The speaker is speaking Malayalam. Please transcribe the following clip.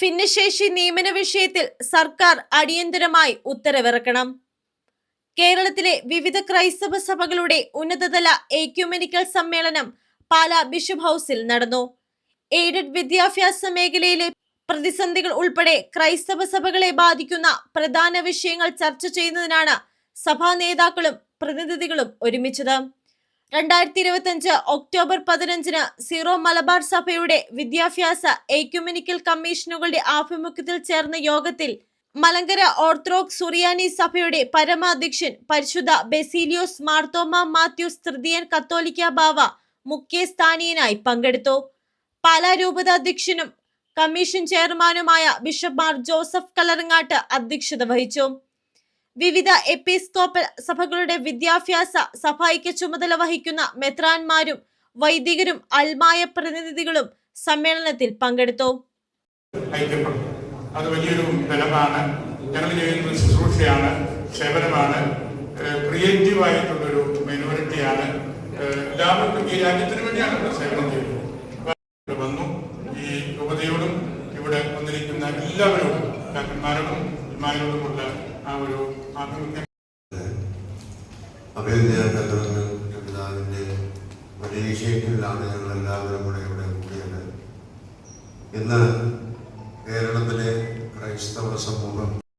ഭിന്നശേഷി നിയമന വിഷയത്തിൽ സർക്കാർ അടിയന്തരമായി ഉത്തരവിറക്കണം. കേരളത്തിലെ വിവിധ ക്രൈസ്തവ സഭകളുടെ ഉന്നതതല ഏക്യുമെനിക്കൽ സമ്മേളനം പാല ബിഷപ്പ് ഹൗസിൽ നടന്നു. എയ്ഡഡ് വിദ്യാഭ്യാസ മേഖലയിലെ പ്രതിസന്ധികൾ ഉൾപ്പെടെ ക്രൈസ്തവ സഭകളെ ബാധിക്കുന്ന പ്രധാന വിഷയങ്ങൾ ചർച്ച ചെയ്യുന്നതിനാണ് സഭാ നേതാക്കളും പ്രതിനിധികളും ഒരുമിച്ചത്. രണ്ടായിരത്തി ഇരുപത്തിയഞ്ച് ഒക്ടോബർ പതിനഞ്ചിന് സീറോ മലബാർ സഭയുടെ വിദ്യാഭ്യാസ ഏക്യുമെനിക്കൽ കമ്മീഷനുകളുടെ ആഭിമുഖ്യത്തിൽ ചേർന്ന യോഗത്തിൽ മലങ്കര ഓർത്തഡോക്സ് സുറിയാനി സഭയുടെ പരമാധ്യക്ഷൻ പരിശുദ്ധ ബെസീലിയോസ് മാർത്തോമ മാത്യൂസ് തൃതീയൻ കത്തോലിക്ക ബാവ മുഖ്യ സ്ഥാനീയനായി പങ്കെടുത്തു. പാലാ രൂപതാധ്യക്ഷനും കമ്മീഷൻ ചെയർമാനുമായ ബിഷപ്പ് മാർ ജോസഫ് കലറങ്ങാട്ട് അധ്യക്ഷത വഹിച്ചു. വിവിധ എപ്പിസ്കോപ്പൽ സഭകളുടെ വിദ്യാഭ്യാസ സഭയ്ക്ക് ചുമതല വഹിക്കുന്ന മെത്രാന്മാരും വൈദികരും അൽമായ പ്രതിനിധികളും സമ്മേളനത്തിൽ പങ്കെടുത്തു. അത് വലിയൊരു ബലമാണ്. ഞങ്ങൾ ചെയ്യുന്ന ശുശ്രൂഷയാണ് സേവനമാണ്. ക്രിയേറ്റീവ് ആയിട്ടുള്ളൊരു മൈനോറിറ്റിയാണ് എല്ലാവർക്കും ഈ രാജ്യത്തിന് വേണ്ടിയാണ് ഇവിടെ സേവനം ചെയ്യുന്നത്. വന്നു. ഈ യുവതയോടും ഇവിടെ വന്നിരിക്കുന്ന എല്ലാവരോടും ഡോക്ടർമാരോടും ഇമാരോടുമുള്ള ആ ഒരു ആഭിമുഖ്യം അഭ്യന്തര പിതാവിന്റെ വലിയ വിഷയത്തിലാണ് ഞങ്ങൾ ഇവിടെ കൂടിയത്. ഇന്ന്